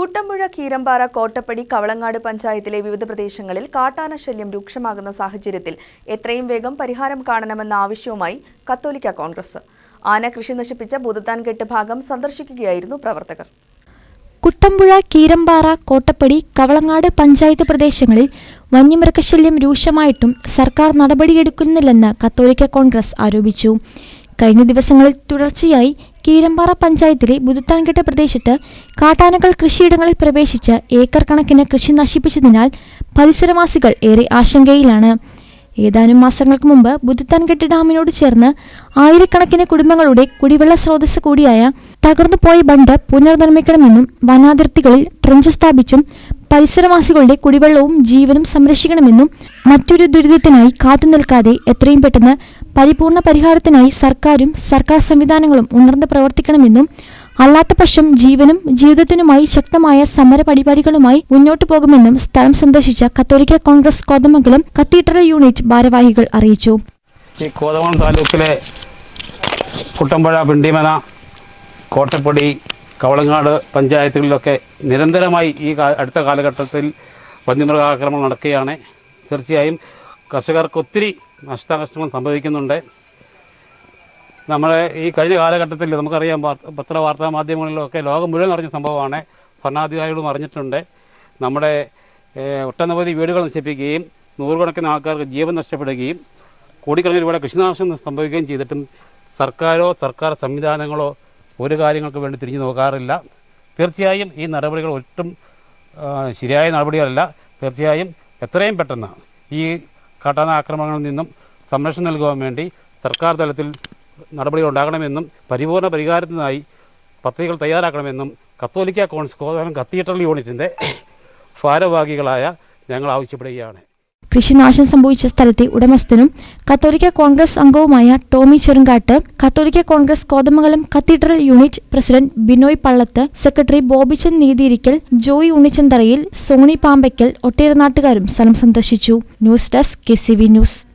കുട്ടമ്പുഴ കീരമ്പാറ കോട്ടപ്പടി കവളങ്ങാട് പഞ്ചായത്തിലെ വിവിധ പ്രദേശങ്ങളിൽ കാട്ടാന ശല്യം രൂക്ഷമാകുന്ന സാഹചര്യത്തിൽ എത്രയും വേഗം പരിഹാരം കാണണമെന്ന ആവശ്യവുമായി കത്തോലിക്ക കോൺഗ്രസ്. ആന കൃഷി നശിപ്പിച്ച ഭൂതത്താൻകെട്ട് ഭാഗം സന്ദർശിക്കുകയായിരുന്നു പ്രവർത്തകർ. കുട്ടമ്പുഴ കീരമ്പാറ കോട്ടപ്പടി കവളങ്ങാട് പഞ്ചായത്ത് പ്രദേശങ്ങളിൽ വന്യമൃഗശല്യം രൂക്ഷമായിട്ടും സർക്കാർ നടപടിയെടുക്കുന്നില്ലെന്ന് കത്തോലിക്ക കോൺഗ്രസ് ആരോപിച്ചു. കഴിഞ്ഞ ദിവസങ്ങളിൽ തുടർച്ചയായി കീരമ്പാറ പഞ്ചായത്തിലെ ബുതുത്താൻകെട്ട് പ്രദേശത്ത് കാട്ടാനകൾ കൃഷിയിടങ്ങളിൽ പ്രവേശിച്ച് ഏക്കർ കണക്കിന് കൃഷി നശിപ്പിച്ചതിനാൽ പരിസരവാസികൾ ഏറെ ആശങ്കയിലാണ്. ഏതാനും മാസങ്ങൾക്ക് മുമ്പ് ബുദ്ധത്താൻകെട്ട് ഡാമിനോട് ചേർന്ന് ആയിരക്കണക്കിന് കുടുംബങ്ങളുടെ കുടിവെള്ള സ്രോതസ് കൂടിയായ തകർന്നുപോയ ബണ്ട് പുനർനിർമ്മിക്കണമെന്നും വനാതിർത്തികളിൽ ട്രഞ്ച് സ്ഥാപിച്ചും പരിസരവാസികളുടെ കുടിവെള്ളവും ജീവനും സംരക്ഷിക്കണമെന്നും മറ്റൊരു ദുരിതത്തിനായി കാത്തുനിൽക്കാതെ എത്രയും പെട്ടെന്ന് പരിപൂർണ പരിഹാരത്തിനായി സർക്കാരും സർക്കാർ സംവിധാനങ്ങളും ഉണർന്ന് പ്രവർത്തിക്കണമെന്നും അല്ലാത്ത പക്ഷം ജീവനും ജീവിതത്തിനുമായി ശക്തമായ സമര പരിപാടികളുമായി മുന്നോട്ടു പോകുമെന്നും സ്ഥലം സന്ദർശിച്ച കത്തോലിക്ക കോൺഗ്രസ് കോതമംഗലം കത്തീഡ്രൽ യൂണിറ്റ് ഭാരവാഹികൾ അറിയിച്ചു. ഈ കോതമംഗലം താലൂക്കിലെ കുട്ടമ്പുഴ പിണ്ടിമന കോട്ടപ്പടി കവളങ്ങാട് പഞ്ചായത്തുകളിലൊക്കെ നിരന്തരമായി ഈ അടുത്ത കാലഘട്ടത്തിൽ വന്യമൃഗാക്രമണം നടക്കുകയാണ്. തീർച്ചയായും കർഷകർക്ക് ഒത്തിരി നഷ്ടനഷ്ടങ്ങൾ സംഭവിക്കുന്നുണ്ട്. നമ്മളെ ഈ കഴിഞ്ഞ കാലഘട്ടത്തിൽ നമുക്കറിയാം പത്ര വാർത്താ മാധ്യമങ്ങളിലൊക്കെ ലോകം മുഴുവൻ അറിഞ്ഞ സംഭവമാണ്. ഭരണാധികാരികളും അറിഞ്ഞിട്ടുണ്ട്. നമ്മുടെ ഒട്ടനവധി വീടുകൾ നശിപ്പിക്കുകയും നൂറുകണക്കിന് ആൾക്കാർക്ക് ജീവൻ നഷ്ടപ്പെടുകയും കോടിക്കണക്കിന് രൂപയുടെ കൃഷിനാശം സംഭവിക്കുകയും ചെയ്തിട്ടും സർക്കാരോ സർക്കാർ സംവിധാനങ്ങളോ ഒരു കാര്യങ്ങൾക്ക് വേണ്ടി തിരിഞ്ഞു നോക്കാറില്ല. തീർച്ചയായും ഈ നടപടികൾ ഒട്ടും ശരിയായ നടപടികളല്ല. തീർച്ചയായും എത്രയും പെട്ടെന്ന് ഈ കാട്ടാന ആക്രമണങ്ങളിൽ നിന്നും സംരക്ഷണം നൽകുവാൻ വേണ്ടി സർക്കാർ തലത്തിൽ നടപടികൾ ഉണ്ടാകണമെന്നും പരിപൂർണ പരിഹാരത്തിനായി പദ്ധതികൾ തയ്യാറാക്കണമെന്നും കത്തോലിക്ക കോൺസ് കത്തീഡ്രൽ യൂണിറ്റിന്റെ ഭാരവാഹികളായ ഞങ്ങൾ ആവശ്യപ്പെടുകയാണ്. കൃഷിനാശം സംഭവിച്ച സ്ഥലത്തെ ഉടമസ്ഥനും കത്തോലിക്ക കോൺഗ്രസ് അംഗവുമായ ടോമി ചെറുങ്കാട്ട് കത്തോലിക്ക Congress Kothamangalam cathedral unit president Binoy Pallath secretary Bobichan Neethiyirikkal Joy Unnichantharayil Sony Pampackal ഒട്ടേറെ നാട്ടുകാരും സ്ഥലം സന്ദർശിച്ചു. News desk K news.